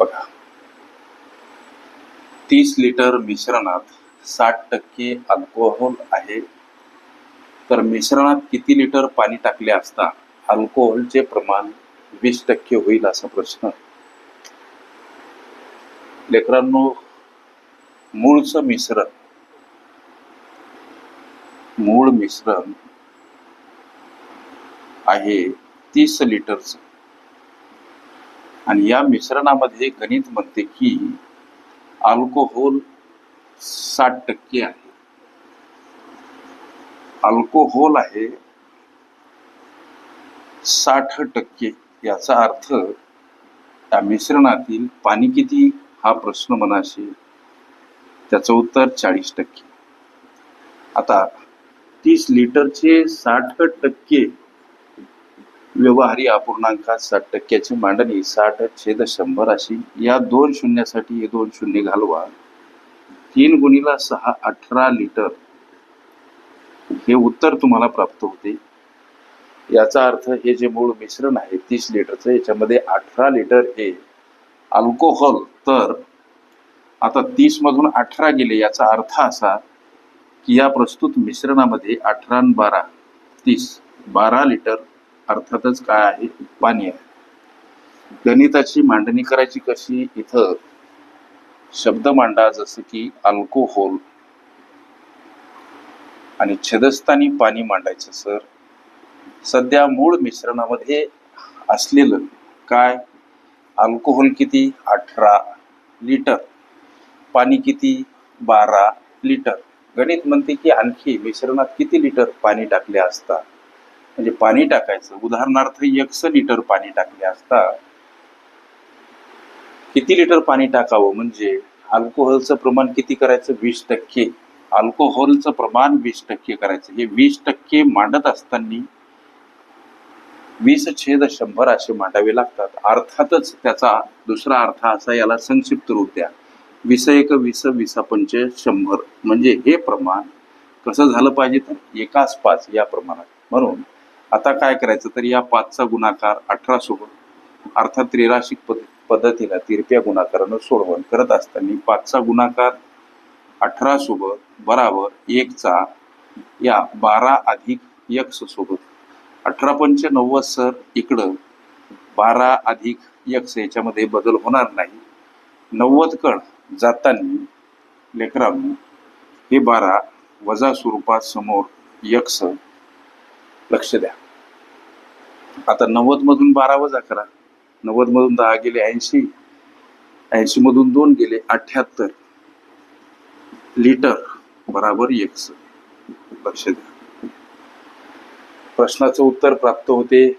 बघा. तीस लिटर मिश्रणात साठ टक्के अल्कोहोल आहे. तर मिश्रणात किती लिटर पाणी टाकले असता अल्कोहोलचे प्रमाण वीस टक्के होईल असा प्रश्न. लेकरांनो मूळचं मिश्रण मूळ मिश्रण आहे तीस लिटरचं. आणि या मिश्रणामध्ये गणित म्हणते की अल्कोहोल साठ टक्के आहे. अल्कोहोल आहे साठ टक्के याचा अर्थ या मिश्रणातील पाणी किती? हा प्रश्न मनाशी त्याचं उत्तर चाळीस टक्के. आता तीस लिटरचे साठ टक्के व्यवहारी अपूर्णांकात साठ टक्क्याची मांडणी साठ छेद शंभर अशी या दोन शून्यासाठी हे दोन शून्य घालवा. तीन गुणीला सहा अठरा लिटर. हे उत्तर तुम्हाला प्राप्त होते. याचा अर्थ हे जे मूळ मिश्रण आहे तीस लिटरचं याच्यामध्ये अठरा लिटर हे अल्कोहोल. तर आता तीस मधून अठरा गेले याचा अर्थ असा की या प्रस्तुत मिश्रणामध्ये अठरा बारा तीस बारा लिटर अर्थातच काय आहे? पाणी आहे. गणिताची मांडणी करायची कशी? इथं शब्द मांडा जसं की अल्कोहोल आणि छेदस्थानी पाणी मांडायचं सर. सध्या मूळ मिश्रणामध्ये असलेलं काय? अल्कोहोल किती? अठरा लिटर पाणी किती? बारा लिटर गणित म्हणते की आणखी मिश्रणात किती लिटर पाणी टाकले असता? म्हणजे पाणी टाकायचं. उदाहरणार्थ एकशे लिटर पाणी टाकले असता किती लिटर पाणी टाकावं? म्हणजे अल्कोहोलचं प्रमाण किती करायचं? वीस टक्के. अल्कोहोलचं प्रमाण वीस टक्के करायचं. हे वीस टक्के मांडत असताना वीस छेद शंभर असे मांडावे लागतात. अर्थातच त्याचा दुसरा अर्थ असा याला संक्षिप्त रूप द्या. वीस एक वीस वीस पंच शंभर. म्हणजे हे प्रमाण कसं झालं पाहिजे? तर एकाच पाच या प्रमाणात. म्हणून आता काय करायचं? तर या पाचचा गुणाकार अठरा सोबत अर्थात त्रिराशिक पद पद्धतीला तिरप्या गुणाकारानं सोडवण करत असताना पाचचा गुणाकार अठरा सोबत बराबर एकचा या बारा अधिक यक्स सोबत. अठरा पंच नव्वद सर इकडं बारा अधिक यक्स याच्यामध्ये बदल होणार नाही. नव्वद कण जाताना लेकरांनो हे बारा वजा स्वरूपात समोर यक्स लक्ष द्या. आता नव्वद मधून बारा वजा करा. नव्वद मधून दहा गेले ऐंशी. ऐंशी मधून दोन गेले अठ्याहत्तर. लिटर बराबर एकस लक्ष द्या. प्रश्नाचं उत्तर प्राप्त होते.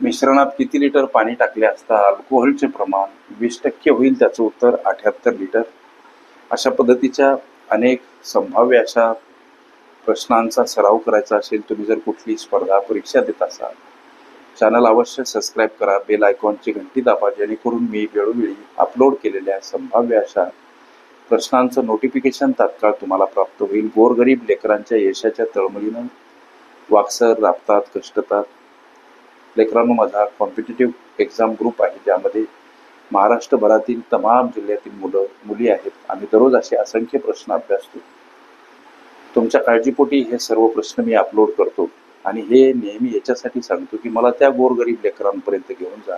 मिश्रणात किती लिटर पाणी टाकले असता अल्कोहोलचे प्रमाण वीस टक्के होईल त्याचं उत्तर अठ्याहत्तर लिटर. अशा पद्धतीच्या अनेक संभाव्य अशा प्रश्नांचा सराव करायचा असेल तुम्ही जर कुठली स्पर्धा परीक्षा देत असाल चॅनल अवश्य सबस्क्राईब करा बेल आयकॉनची घंटी दाबा जेणेकरून मी वेळोवेळी अपलोड केलेल्या संभाव्य अशा प्रश्नांचं नोटिफिकेशन तात्काळ तुम्हाला प्राप्त होईल. गोरगरीब लेकरांच्या यशाच्या तळमळीनं वाकसर राबतात कष्टतात. लेकरांनो माझा कॉम्पिटेटिव्ह एक्झाम ग्रुप आहे ज्यामध्ये महाराष्ट्रभरातील तमाम जिल्ह्यातील मुलं मुली आहेत. आम्ही दररोज असे असंख्य प्रश्न अभ्यासतो. तुमच्या काळजीपोटी हे सर्व प्रश्न मी अपलोड करतो. आणि हे नेहमी याच्यासाठी सांगतो की मला त्या गोरगरीब लेकरांपर्यंत घेऊन जा.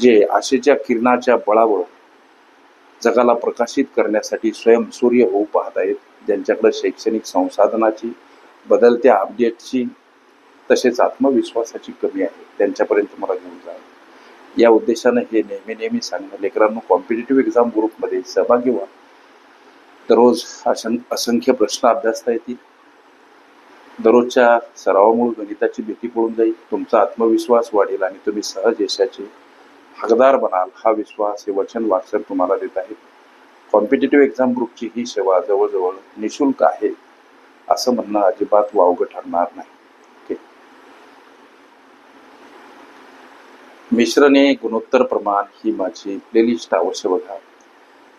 जे आशेच्या किरणाच्या बळावर जगाला प्रकाशित करण्यासाठी स्वयं सूर्य होऊ पाहत आहेत ज्यांच्याकडे शैक्षणिक संसाधनाची बदलत्या अपडेटची तसेच आत्मविश्वासाची कमी आहे त्यांच्यापर्यंत मला घेऊन जा. या उद्देशानं हे नेहमी नेहमी सांगणं लेकरांनो कॉम्पिटेटिव्ह एक्झाम ग्रुपमध्ये सहभागी व्हा. दररोज असं असंख्य प्रश्न अभ्यासता येतील. दररोजच्या सरावामुळे गणिताची भीती पडून जाईल. तुमचा आत्मविश्वास वाढेल आणि तुम्ही सहज यशाचे हकदार बनाल. हा विश्वास हे वचन वाचन तुम्हाला देत आहे कॉम्पिटेटिव्ह एक्झाम ग्रुपची ही सेवा जवळजवळ निशुल्क आहे असं म्हणणं अजिबात वावगं ठरणार नाही. ओके. गुणोत्तर प्रमाण ही माझी प्लेलिस्ट अवश्य बघा.